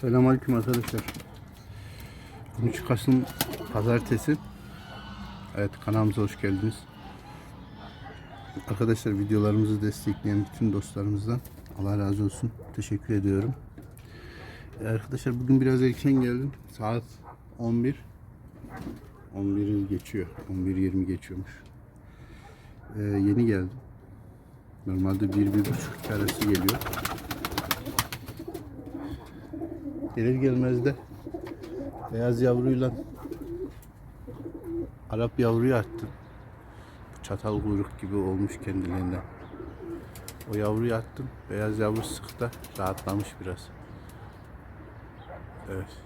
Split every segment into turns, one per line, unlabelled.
Selamünaleyküm arkadaşlar. 13 Kasım Pazartesi. Evet kanalımıza hoş geldiniz. Arkadaşlar videolarımızı destekleyen bütün dostlarımızdan Allah razı olsun. Teşekkür ediyorum. Ee, Arkadaşlar bugün biraz erken geldim. Saat 11. 11'i geçiyor. 11.20 geçiyormuş. Ee, yeni geldim. Normalde 1-1.30 arası geliyor. Gelir gelmez de beyaz yavruyla Arap yavruyu attım. Çatal kuyruk gibi olmuş kendiliğinden. O yavruyu attım. Beyaz yavru sıkta rahatlamış biraz. Evet.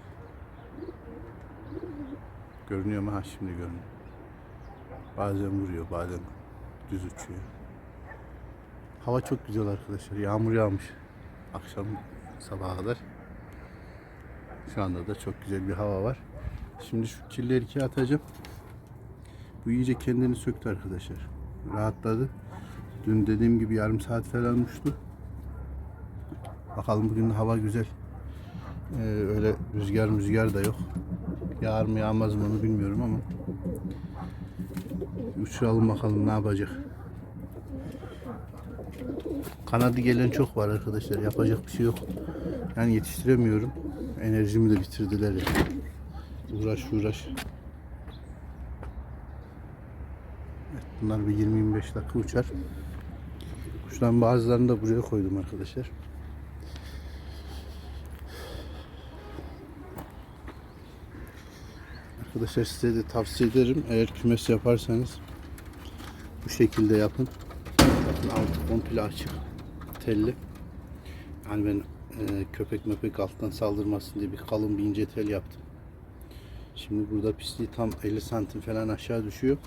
Görünüyor mu? Ha şimdi görünüyor. Bazen vuruyor, bazen düz uçuyor. Hava çok güzel arkadaşlar. Yağmur yağmış. Akşam sabaha kadar. Şu anda da çok güzel bir hava var. Şimdi şu kirleri ikiye atacağım. Bu iyice kendini söktü arkadaşlar. Rahatladı. Dün dediğim gibi yarım saat falan uçtu. Bakalım bugün hava güzel. Ee, öyle rüzgar rüzgar da yok. Yağar mı yağmaz mı onu bilmiyorum ama uçuralım bakalım ne yapacak. Kanadı gelen çok var arkadaşlar. Yapacak bir şey yok. Yani yetiştiremiyorum. Enerjimi de bitirdiler ya. Uğraş uğraş. Evet, bunlar bir 20-25 dakika uçar. Kuşların bazılarını da buraya koydum arkadaşlar. Arkadaşlar size de tavsiye ederim. Eğer kümes yaparsanız bu şekilde yapın. Bakın altı komple açık. Telli. Yani ben e, köpek möpek alttan saldırmasın diye bir kalın bir ince tel yaptım. Şimdi burada pisliği tam 50 santim falan aşağı düşüyor.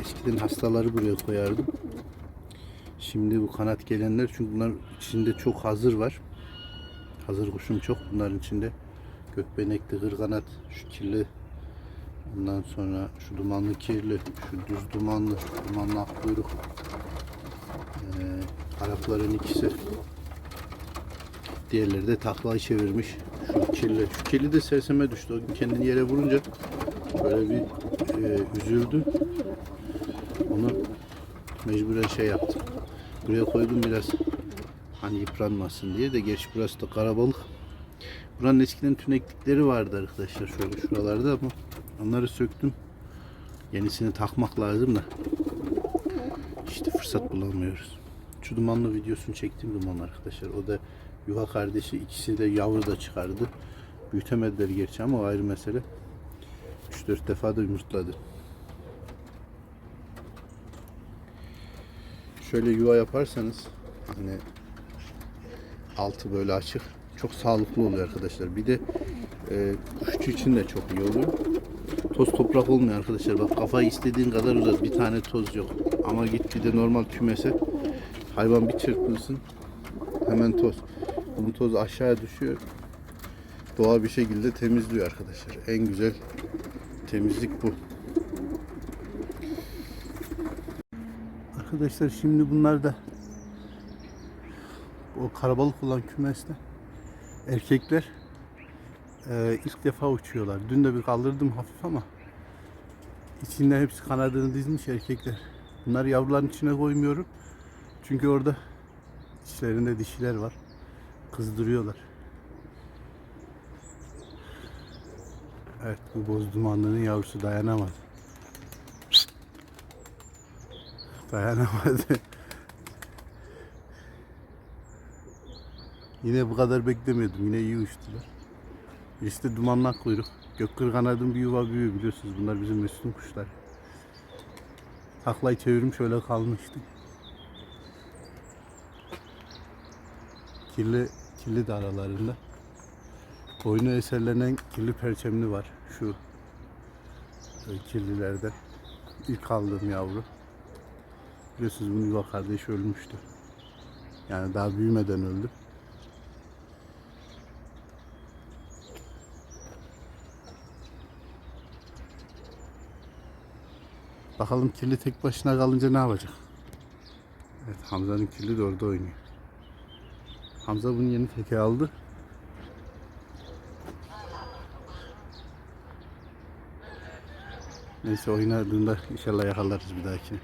Eskiden hastaları buraya koyardım. Şimdi bu kanat gelenler çünkü bunlar içinde çok hazır var. Hazır kuşum çok bunların içinde. Gökbenekli, kırkanat, şu kirli Ondan sonra şu dumanlı kirli, şu düz dumanlı, dumanlı akkuyruk. Ee, Arapların ikisi. Diğerleri de taklayı çevirmiş. Şu kirli. Şu kirli de serseme düştü. O kendini yere vurunca böyle bir e, üzüldü. Onu mecburen şey yaptım. Buraya koydum biraz hani yıpranmasın diye de geç burası da karabalık. Buranın eskiden tüneklikleri vardı arkadaşlar şöyle şuralarda ama onları söktüm. Yenisini takmak lazım da işte fırsat bulamıyoruz. Şu dumanlı videosunu çektim duman arkadaşlar. O da yuva kardeşi ikisi de yavru da çıkardı. Büyütemediler gerçi ama o ayrı mesele. 3-4 defa da yumurtladı. Şöyle yuva yaparsanız hani altı böyle açık çok sağlıklı oluyor arkadaşlar. Bir de e, kuşçu için de çok iyi oluyor. Toz toprak olmuyor arkadaşlar. Bak kafayı istediğin kadar uzat. Bir tane toz yok. Ama git bir de normal kümese hayvan bir çırpılsın hemen toz. Bunun tozu aşağıya düşüyor. Doğal bir şekilde temizliyor arkadaşlar. En güzel temizlik bu. Arkadaşlar şimdi bunlar da o karabalık olan kümeste erkekler e, ilk defa uçuyorlar. Dün de bir kaldırdım hafif ama içinden hepsi kanadını dizmiş erkekler. Bunlar yavruların içine koymuyorum. Çünkü orada içlerinde dişiler var. Kızdırıyorlar. Evet bu boz dumanlının yavrusu dayanamadı. Dayanamadı. Yine bu kadar beklemiyordum. Yine iyi uçtular. İşte dumanlı kuyruk. Gökkır kanadın bir yuva büyüğü biliyorsunuz. Bunlar bizim Mesut'un kuşları. Taklayı çevirmiş öyle kalmıştı. Kirli, kirli de aralarında. Boynu eserlenen kirli perçemli var. Şu e, kirlilerden. İlk aldığım yavru. Biliyorsunuz bunun yuva kardeşi ölmüştü. Yani daha büyümeden öldü. Bakalım kirli tek başına kalınca ne yapacak? Evet Hamza'nın kirli de orada oynuyor. Hamza bunun yeni teke aldı. Neyse oynadığında inşallah yakalarız bir dahaki.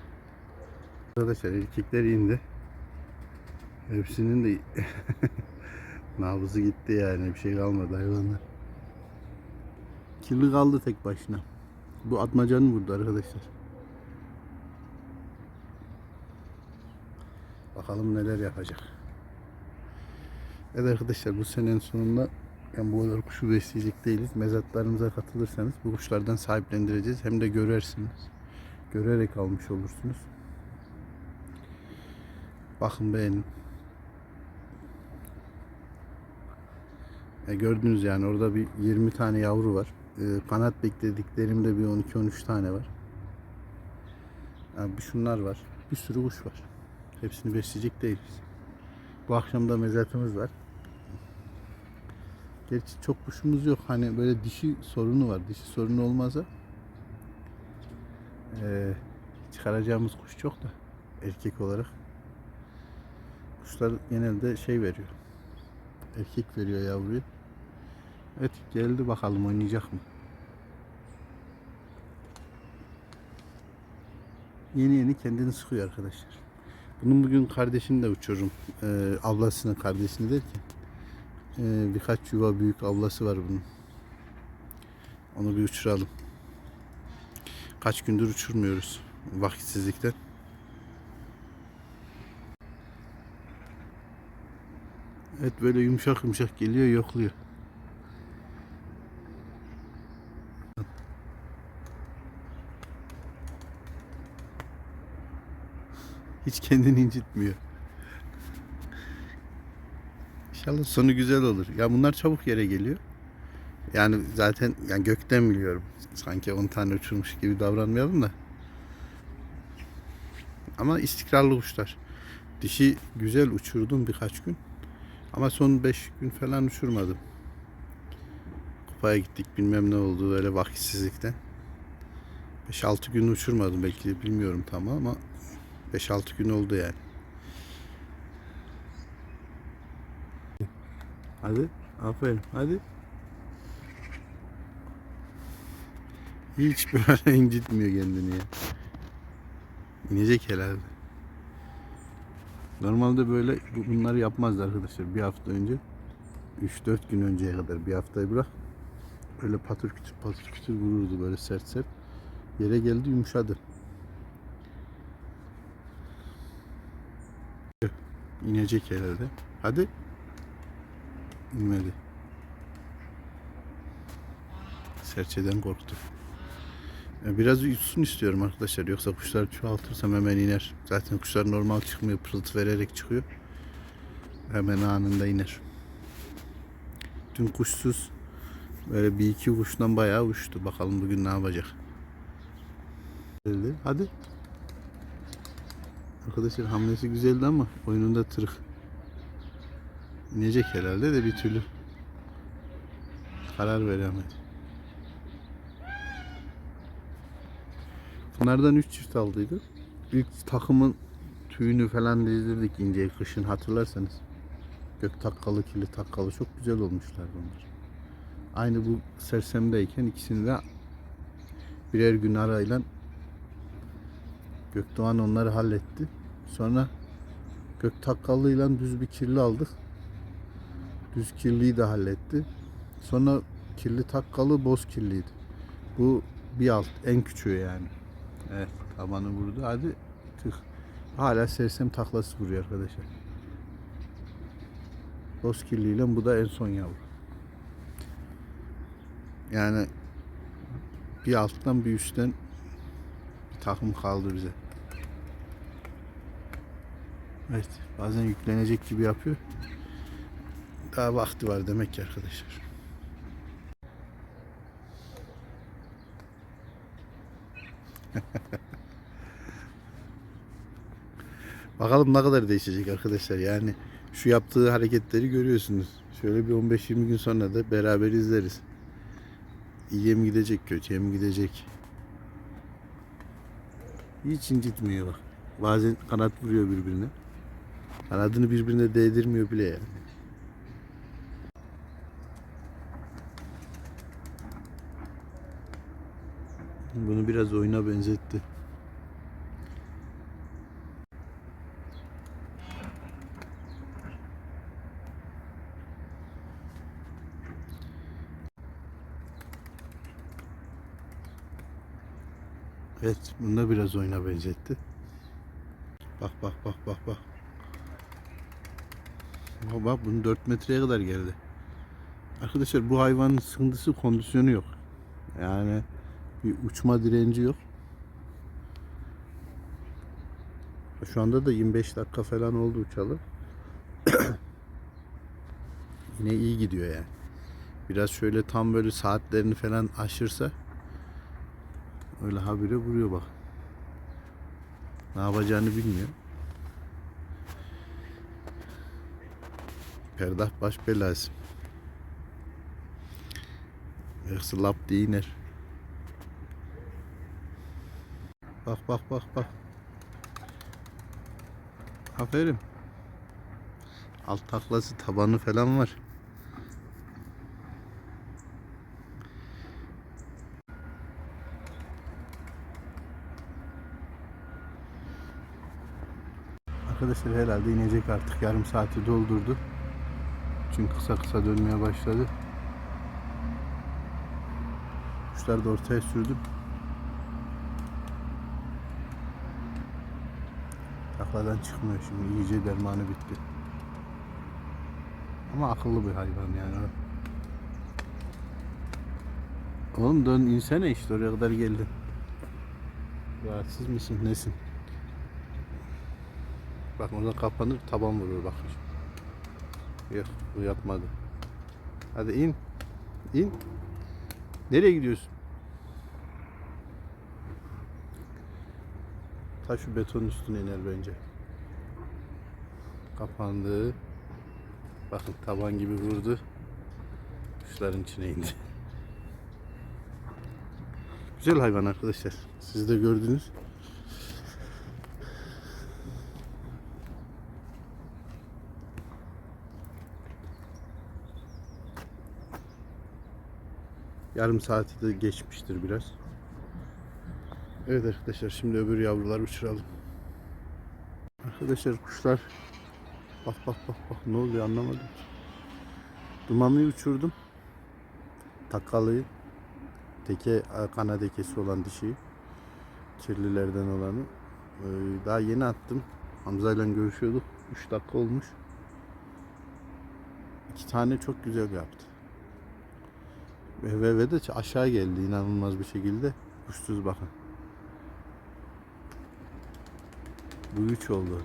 Arkadaşlar erkekler indi. Hepsinin de nabzı gitti yani bir şey kalmadı hayvanlar. Kirli kaldı tek başına. Bu atmacanın vurdu arkadaşlar. Bakalım neler yapacak. Evet arkadaşlar bu senenin sonunda yani bu kadar kuşu besleyecek değiliz. Mezatlarımıza katılırsanız bu kuşlardan sahiplendireceğiz. Hem de görersiniz. Görerek almış olursunuz. Bakın beğenin. E gördünüz yani orada bir 20 tane yavru var. E, kanat beklediklerimde bir 12-13 tane var. Yani bir şunlar var. Bir sürü kuş var. Hepsini besleyecek değiliz. Bu akşam da mezatımız var. Gerçi çok kuşumuz yok. Hani böyle dişi sorunu var. Dişi sorunu olmazsa eee, çıkaracağımız kuş çok da erkek olarak. Kuşlar genelde şey veriyor. Erkek veriyor yavruyu. Evet geldi bakalım oynayacak mı? Yeni yeni kendini sıkıyor arkadaşlar. Bunun bugün kardeşini de uçururum. Ee, ablasının kardeşini derken. Ee, birkaç yuva büyük ablası var bunun. Onu bir uçuralım. Kaç gündür uçurmuyoruz. Vakitsizlikten. Evet böyle yumuşak yumuşak geliyor yokluyor. Hiç kendini incitmiyor. İnşallah sonu güzel olur. Ya bunlar çabuk yere geliyor. Yani zaten yani gökten biliyorum. Sanki 10 tane uçurmuş gibi davranmayalım da. Ama istikrarlı kuşlar. Dişi güzel uçurdum birkaç gün. Ama son 5 gün falan uçurmadım. Kupaya gittik bilmem ne oldu böyle vakitsizlikten. 5-6 gün uçurmadım belki bilmiyorum tam ama 5-6 gün oldu yani. Hadi. Aferin. Hadi. Hiç böyle incitmiyor kendini ya. İnecek herhalde. Normalde böyle bu- bunları yapmazdı arkadaşlar. Bir hafta önce 3-4 gün önceye kadar bir haftayı bırak. Öyle patır kütür patır kütür vururdu böyle sert sert. Yere geldi yumuşadı. İnecek herhalde. Hadi. İnmedi. Serçeden korktu. Biraz uyusun istiyorum arkadaşlar. Yoksa kuşlar çoğaltırsam hemen iner. Zaten kuşlar normal çıkmıyor. Pırıltı vererek çıkıyor. Hemen anında iner. Dün kuşsuz böyle bir iki kuştan bayağı uçtu. Bakalım bugün ne yapacak. Hadi. Arkadaşlar hamlesi güzeldi ama oyununda tırık. İnecek herhalde de bir türlü karar veremedi. Bunlardan 3 çift aldıydı. İlk takımın tüyünü falan dizdirdik ince kışın hatırlarsanız. Gök takkalı, kirli takkalı çok güzel olmuşlar bunlar. Aynı bu sersemdeyken ikisini de birer gün arayla Gökdoğan onları halletti. Sonra gök takkallıyla düz bir kirli aldık. Düz kirliyi de halletti. Sonra kirli takkalı boz kirliydi. Bu bir alt en küçüğü yani. Evet tabanı vurdu. Hadi tık. Hala sersem taklası vuruyor arkadaşlar. Boz kirliyle bu da en son yavru. Yani bir alttan bir üstten bir takım kaldı bize. Evet bazen yüklenecek gibi yapıyor. Daha vakti var demek ki arkadaşlar. Bakalım ne kadar değişecek arkadaşlar. Yani şu yaptığı hareketleri görüyorsunuz. Şöyle bir 15-20 gün sonra da beraber izleriz. İyiye mi gidecek, kötüye mi gidecek? Hiç incitmiyor bak. Bazen kanat vuruyor birbirine. Kanadını birbirine değdirmiyor bile yani. Bunu biraz oyuna benzetti. Evet, bunu da biraz oyuna benzetti. Bak bak bak bak bak. Bak, bak bunu 4 metreye kadar geldi. Arkadaşlar bu hayvanın sıkıntısı kondisyonu yok. Yani bir uçma direnci yok. Şu anda da 25 dakika falan oldu uçalı. Yine iyi gidiyor yani. Biraz şöyle tam böyle saatlerini falan aşırsa öyle habire vuruyor bak. Ne yapacağını bilmiyor. Perdah baş belası. Yoksa lap diye iner. Bak bak bak bak. Aferin. Alt taklası tabanı falan var. Arkadaşlar herhalde inecek artık. Yarım saati doldurdu. Çünkü kısa kısa dönmeye başladı. Kuşları da ortaya sürdüm. Takladan çıkmıyor şimdi. iyice dermanı bitti. Ama akıllı bir hayvan yani. Oğlum dön insene işte oraya kadar geldin. Rahatsız mısın nesin? Bak orada kapanır taban vurur bak. Yok bu yapmadı. Hadi in. İn. Nereye gidiyorsun? Ta şu betonun üstüne iner bence. Kapandı. Bakın taban gibi vurdu. Kuşların içine indi. Güzel hayvan arkadaşlar. Siz de gördünüz. Yarım saati de geçmiştir biraz. Evet arkadaşlar şimdi öbür yavrular uçuralım. Arkadaşlar kuşlar bak bak bak bak ne oluyor anlamadım. Dumanlıyı uçurdum. Takalıyı. Teke kanat ekesi olan dişiyi. Kirlilerden olanı. Ee, daha yeni attım. Hamza ile görüşüyorduk. 3 dakika olmuş. İki tane çok güzel yaptı. Ve, ve, ve de aşağı geldi inanılmaz bir şekilde. Kuşsuz bakın. Bu üç oldu.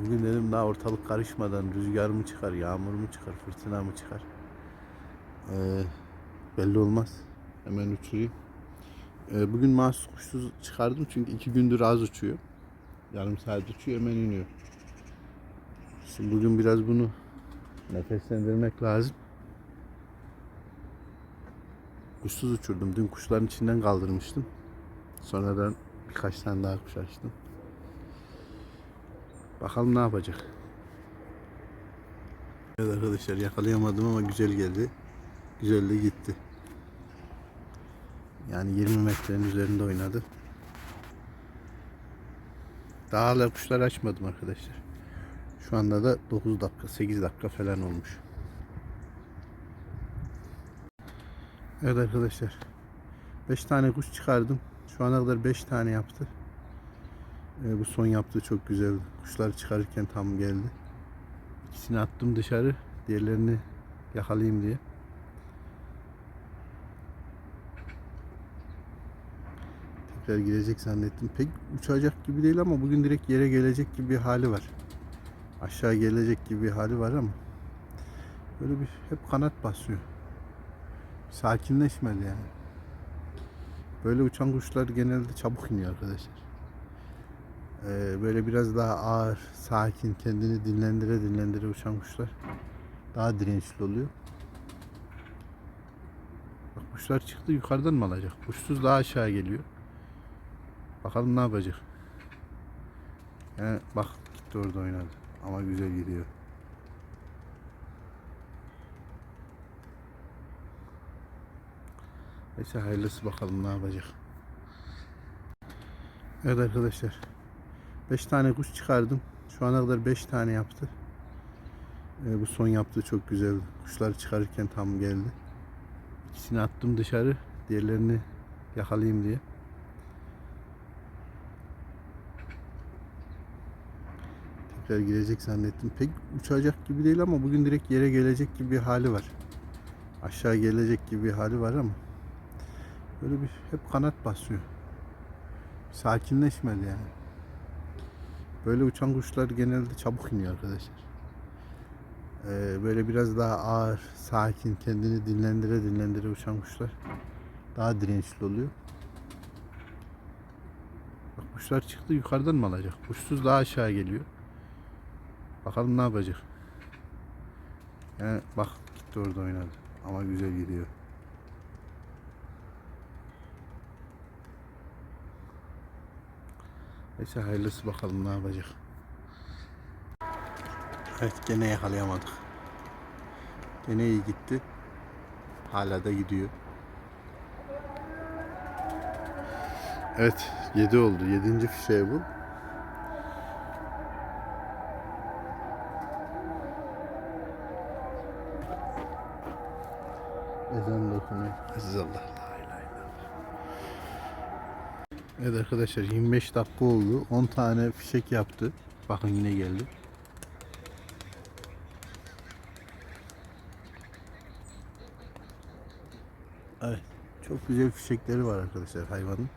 Bugün dedim daha ortalık karışmadan rüzgar mı çıkar, yağmur mu çıkar, fırtına mı çıkar? Ee, belli olmaz. Hemen uçurayım. Ee, bugün mahsus kuşsuz çıkardım çünkü iki gündür az uçuyor. Yarım saat uçuyor hemen iniyor. Şimdi bugün biraz bunu nefeslendirmek lazım. Kuşsuz uçurdum. Dün kuşların içinden kaldırmıştım. Sonradan birkaç tane daha kuş açtım. Bakalım ne yapacak. Evet arkadaşlar yakalayamadım ama güzel geldi. Güzel de gitti. Yani 20 metrenin üzerinde oynadı. Daha hala kuşlar açmadım arkadaşlar. Şu anda da 9 dakika 8 dakika falan olmuş. Evet arkadaşlar. 5 tane kuş çıkardım. Şu ana kadar 5 tane yaptı. Ee, bu son yaptığı çok güzeldi. Kuşları çıkarırken tam geldi. İkisini attım dışarı. Diğerlerini yakalayayım diye. Tekrar girecek zannettim. Pek uçacak gibi değil ama bugün direkt yere gelecek gibi bir hali var. Aşağı gelecek gibi bir hali var ama böyle bir hep kanat basıyor. Sakinleşmedi yani. Böyle uçan kuşlar genelde çabuk iniyor arkadaşlar. Ee, böyle biraz daha ağır, sakin, kendini dinlendire dinlendire uçan kuşlar daha dirençli oluyor. Bak kuşlar çıktı yukarıdan mı alacak? Kuşsuz daha aşağı geliyor. Bakalım ne yapacak. Yani bak gitti orada oynadı. Ama güzel gidiyor. Neyse hayırlısı bakalım ne yapacak. Evet arkadaşlar. 5 tane kuş çıkardım. Şu ana kadar 5 tane yaptı. Ee, bu son yaptığı çok güzeldi. Kuşları çıkarırken tam geldi. İkisini attım dışarı. Diğerlerini yakalayayım diye. Tekrar girecek zannettim. Pek uçacak gibi değil ama bugün direkt yere gelecek gibi bir hali var. Aşağı gelecek gibi bir hali var ama böyle bir hep kanat basıyor. Sakinleşmedi yani. Böyle uçan kuşlar genelde çabuk iniyor arkadaşlar. Ee, böyle biraz daha ağır, sakin, kendini dinlendire dinlendire uçan kuşlar daha dirençli oluyor. Bak kuşlar çıktı yukarıdan mı alacak? Kuşsuz daha aşağı geliyor. Bakalım ne yapacak. Yani bak gitti orada oynadı. Ama güzel gidiyor. Neyse hayırlısı bakalım ne yapacak. Evet gene yakalayamadık. Gene iyi gitti. Hala da gidiyor. Evet 7 oldu. 7. fişeği bu. Ezan da okunuyor. Aziz Allah. Evet arkadaşlar 25 dakika oldu. 10 tane fişek yaptı. Bakın yine geldi. Evet. Çok güzel fişekleri var arkadaşlar hayvanın.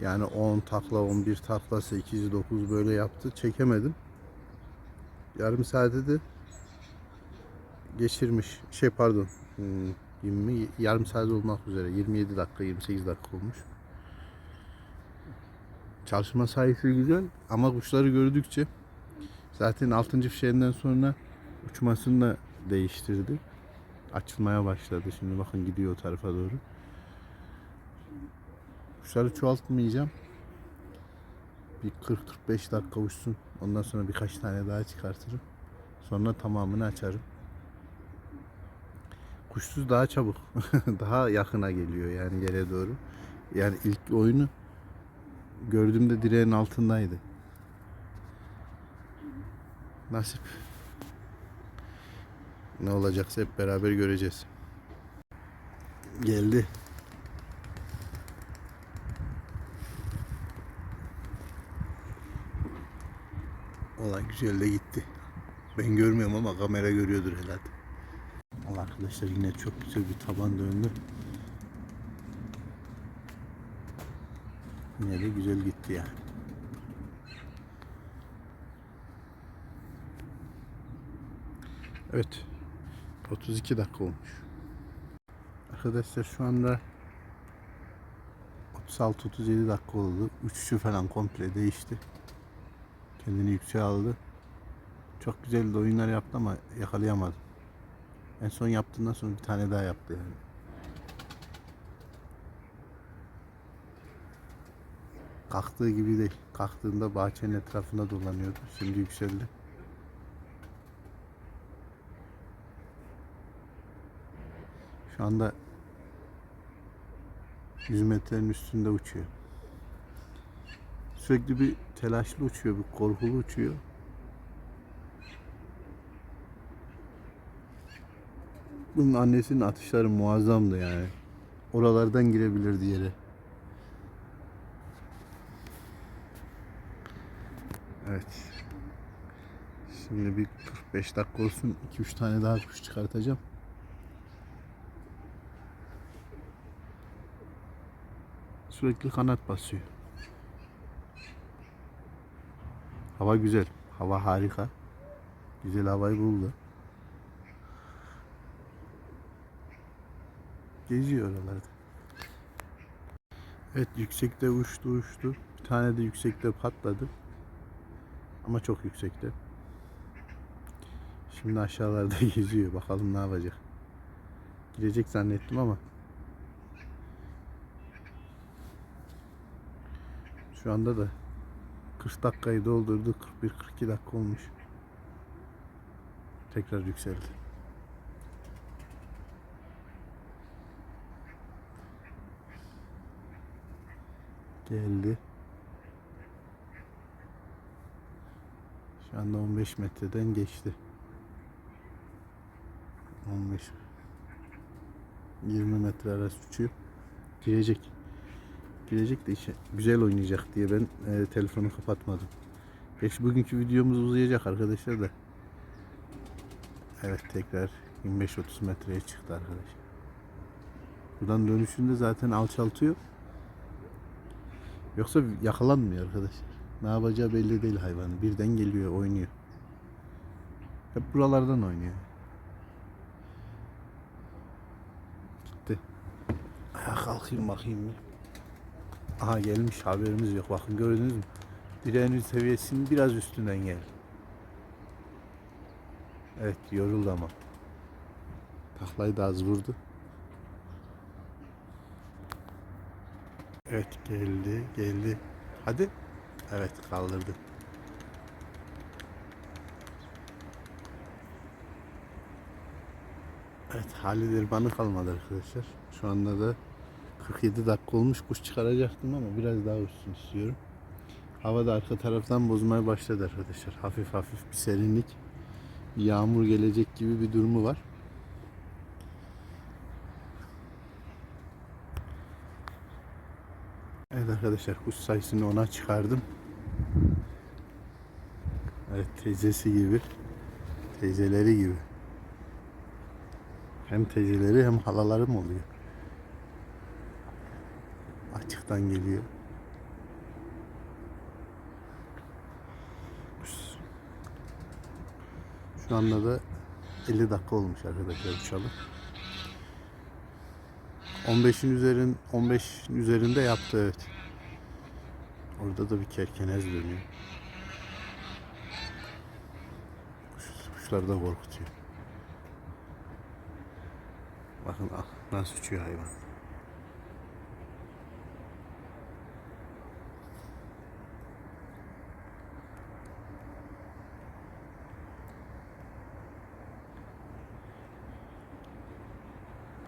Yani 10 takla, 11 takla, 8, 9 böyle yaptı. Çekemedim. Yarım saate de geçirmiş. Şey pardon. hmm, 20 yarım saat olmak üzere. 27 dakika, 28 dakika olmuş. Çalışma sayısı güzel ama kuşları gördükçe zaten 6. fişeğinden sonra uçmasını da değiştirdi. Açılmaya başladı. Şimdi bakın gidiyor o tarafa doğru. Kuşları çoğaltmayacağım. Bir 40-45 dakika uçsun. Ondan sonra birkaç tane daha çıkartırım. Sonra tamamını açarım. Kuşsuz daha çabuk. daha yakına geliyor yani yere doğru. Yani ilk oyunu gördüğümde direğin altındaydı. Nasip. Ne olacaksa hep beraber göreceğiz. Geldi. Olay güzel de gitti. Ben görmüyorum ama kamera görüyordur herhalde. Arkadaşlar yine çok güzel bir taban döndü. Yine de güzel gitti yani. Evet. 32 dakika olmuş. Arkadaşlar şu anda 36-37 dakika oldu. Uçuşu falan komple değişti. Kendini yükseğe aldı. Çok güzel de oyunlar yaptı ama yakalayamadım. En son yaptığından sonra bir tane daha yaptı yani. Kalktığı gibi değil. Kalktığında bahçenin etrafında dolanıyordu. Şimdi yükseldi. Şu anda 100 metrenin üstünde uçuyor. Sürekli bir telaşlı uçuyor, bir korkulu uçuyor. Bunun annesinin atışları muazzamdı yani. Oralardan girebilirdi yere. Evet. Şimdi bir 45 dakika olsun. 2-3 tane daha kuş çıkartacağım. Sürekli kanat basıyor. Hava güzel. Hava harika. Güzel havayı buldu. Geziyor oralarda. Evet yüksekte uçtu uçtu. Bir tane de yüksekte patladı. Ama çok yüksekte. Şimdi aşağılarda geziyor. Bakalım ne yapacak. Girecek zannettim ama. Şu anda da 40 dakikayı doldurdu. 41-42 dakika olmuş. Tekrar yükseldi. Geldi. Şu anda 15 metreden geçti. 15 20 metre arası uçuyor. Girecek. Girecek de işe güzel oynayacak diye ben e, telefonu kapatmadım. Gerçi bugünkü videomuz uzayacak arkadaşlar da. Evet tekrar 25-30 metreye çıktı arkadaş. Buradan dönüşünde zaten alçaltıyor. Yoksa yakalanmıyor arkadaşlar. Ne yapacağı belli değil hayvan. Birden geliyor, oynuyor. Hep buralardan oynuyor. Gitti. Ayağa kalkayım bakayım bir. Aha gelmiş haberimiz yok. Bakın gördünüz mü? Direğinin seviyesinin biraz üstünden geldi. Evet yoruldu ama. Taklayı da az vurdu. Evet geldi geldi. Hadi. Evet kaldırdı. Evet halidir bana kalmadı arkadaşlar. Şu anda da 47 dakika olmuş kuş çıkaracaktım ama biraz daha uçsun istiyorum. Hava da arka taraftan bozmaya başladı arkadaşlar. Hafif hafif bir serinlik. Bir yağmur gelecek gibi bir durumu var. Evet arkadaşlar kuş sayısını ona çıkardım. Teyzesi gibi. Teyzeleri gibi. Hem teyzeleri hem halaları mı oluyor? Açıktan geliyor. Şu anda da 50 dakika olmuş arkadaşlar uçalı. 15'in üzerin 15'in üzerinde yaptı evet. Orada da bir kerkenez dönüyor. Kuş- Kuşları da korkutuyor. Bakın ah, nasıl uçuyor hayvan.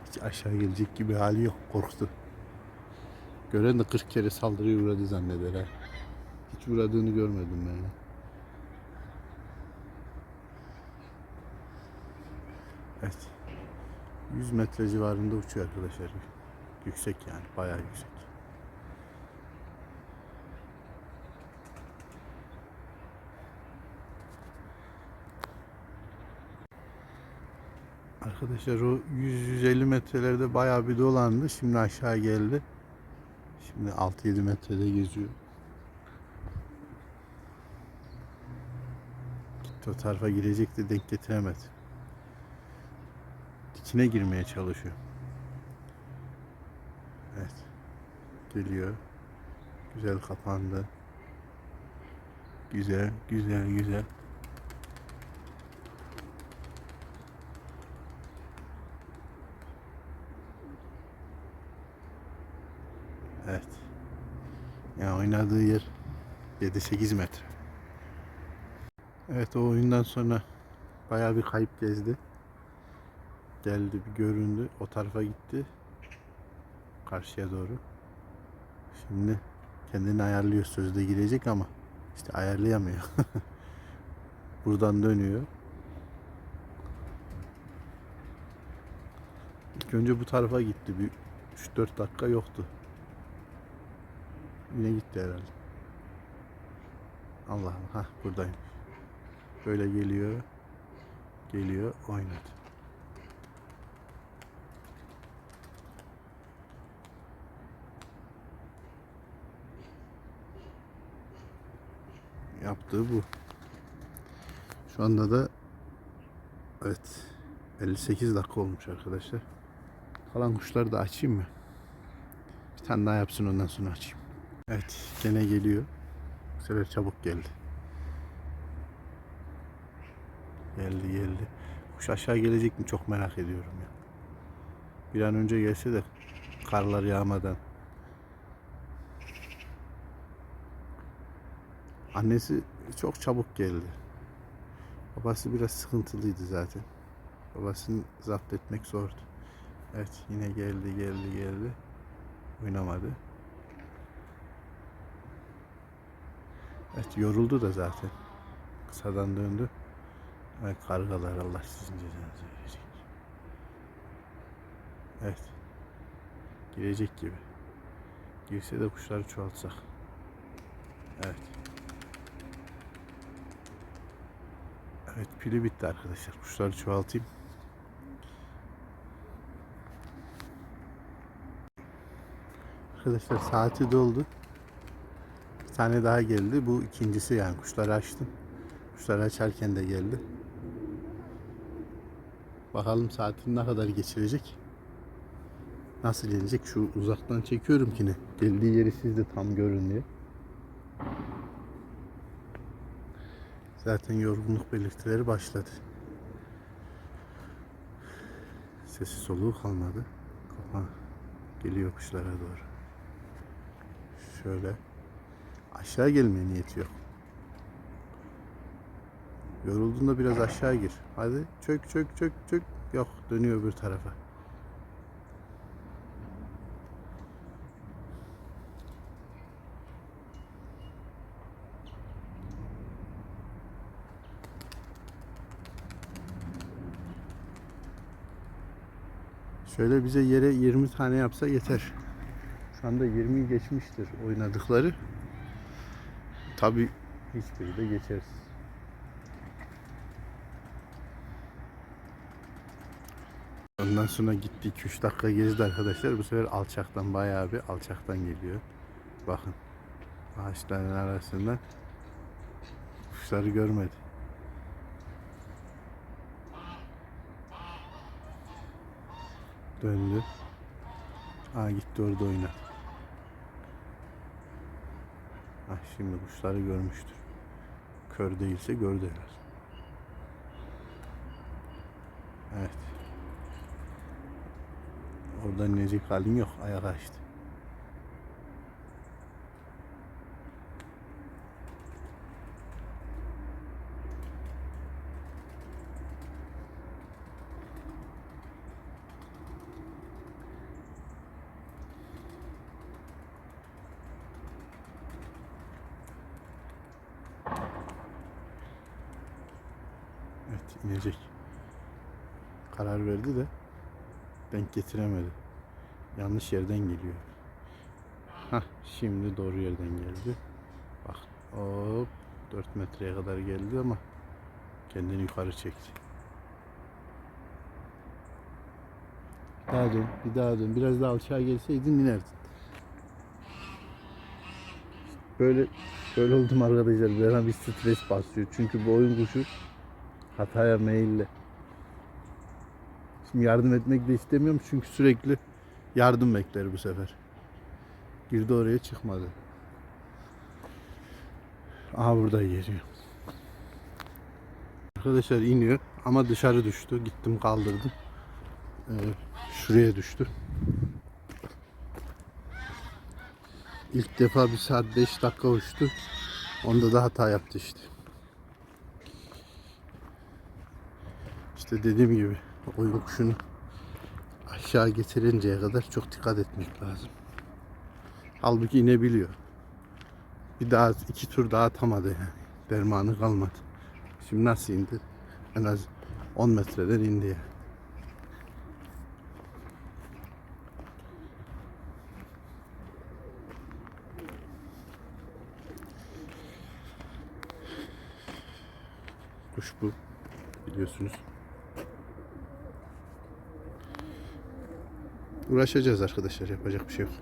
Hiç aşağı gelecek gibi hali yok. Korktu. Gören de 40 kere saldırıya uğradı zanneder ha. Hiç uğradığını görmedim ben. ya. Evet. 100 metre civarında uçuyor arkadaşlar. Yüksek yani. Bayağı yüksek. Arkadaşlar o 100-150 metrelerde bayağı bir dolandı. Şimdi aşağı geldi. Şimdi 6-7 metrede geziyor. Gitti o tarafa girecekti denk getiremedi. Dikine girmeye çalışıyor. Evet. Geliyor. Güzel kapandı. Güzel, güzel, güzel. Evet. Ya oynadığı yer 7-8 metre. Evet o oyundan sonra bayağı bir kayıp gezdi. Geldi bir göründü. O tarafa gitti. Karşıya doğru. Şimdi kendini ayarlıyor. Sözde girecek ama işte ayarlayamıyor. Buradan dönüyor. İlk önce bu tarafa gitti. Bir 3-4 dakika yoktu. Yine gitti herhalde. Allah Allah. Hah buradayım. Böyle geliyor. Geliyor. Oynadı. Yaptığı bu. Şu anda da evet 58 dakika olmuş arkadaşlar. Kalan kuşları da açayım mı? Bir tane daha yapsın ondan sonra açayım. Evet gene geliyor. Bu sefer çabuk geldi. Geldi geldi. Kuş aşağı gelecek mi çok merak ediyorum ya. Bir an önce gelse de karlar yağmadan. Annesi çok çabuk geldi. Babası biraz sıkıntılıydı zaten. Babasını zapt etmek zordu. Evet yine geldi geldi geldi. Oynamadı. Evet yoruldu da zaten. Kısadan döndü. Ay kargalar Allah sizin cezanızı verecek. Evet. Girecek gibi. Girse de kuşları çoğaltsak. Evet. Evet pili bitti arkadaşlar. Kuşları çoğaltayım. Arkadaşlar saati doldu. Bir tane daha geldi. Bu ikincisi yani kuşları açtım. Kuşları açarken de geldi. Bakalım saatini ne kadar geçirecek. Nasıl gelecek? Şu uzaktan çekiyorum ki ne? Geldiği yeri siz de tam görün diye. Zaten yorgunluk belirtileri başladı. Sesi soluğu kalmadı. Kafa geliyor kuşlara doğru. Şöyle. Aşağı gelmeye niyeti yok. Yorulduğunda biraz aşağı gir. Hadi çök çök çök çök. Yok dönüyor öbür tarafa. Şöyle bize yere 20 tane yapsa yeter. Şu anda 20'yi geçmiştir oynadıkları. Tabi hiçbiri de geçersiz. Ondan sonra gitti 2-3 dakika gezdi arkadaşlar. Bu sefer alçaktan bayağı bir alçaktan geliyor. Bakın. Ağaçların arasından kuşları görmedi. Döndü. Aa gitti orada oyna. Ah şimdi kuşları görmüştür. Kör değilse gördü herhalde. Evet. Orada inecek halim yok. Ayak açtı. Evet inecek. Karar verdi de denk getiremedi. Yanlış yerden geliyor. Hah şimdi doğru yerden geldi. Bak hop 4 metreye kadar geldi ama kendini yukarı çekti. Bir daha dön, bir daha dön. Biraz daha alçağa gelseydin inerdin. Böyle böyle oldum arkadaşlar. Bana bir stres basıyor. Çünkü bu oyun kuşu hataya meyilli. Şimdi yardım etmek de istemiyorum çünkü sürekli yardım bekler bu sefer. Girdi oraya çıkmadı. Aha burada geliyor. Arkadaşlar iniyor ama dışarı düştü. Gittim kaldırdım. Ee, şuraya düştü. İlk defa bir saat 5 dakika uçtu. Onda da hata yaptı işte. İşte dediğim gibi oyun kuşunu aşağı getirinceye kadar çok dikkat etmek lazım. Halbuki inebiliyor. Bir daha iki tur daha atamadı yani. Dermanı kalmadı. Şimdi nasıl indi? En az 10 metreden indi yani. Kuş bu. Biliyorsunuz. Uğraşacağız arkadaşlar. Yapacak bir şey yok.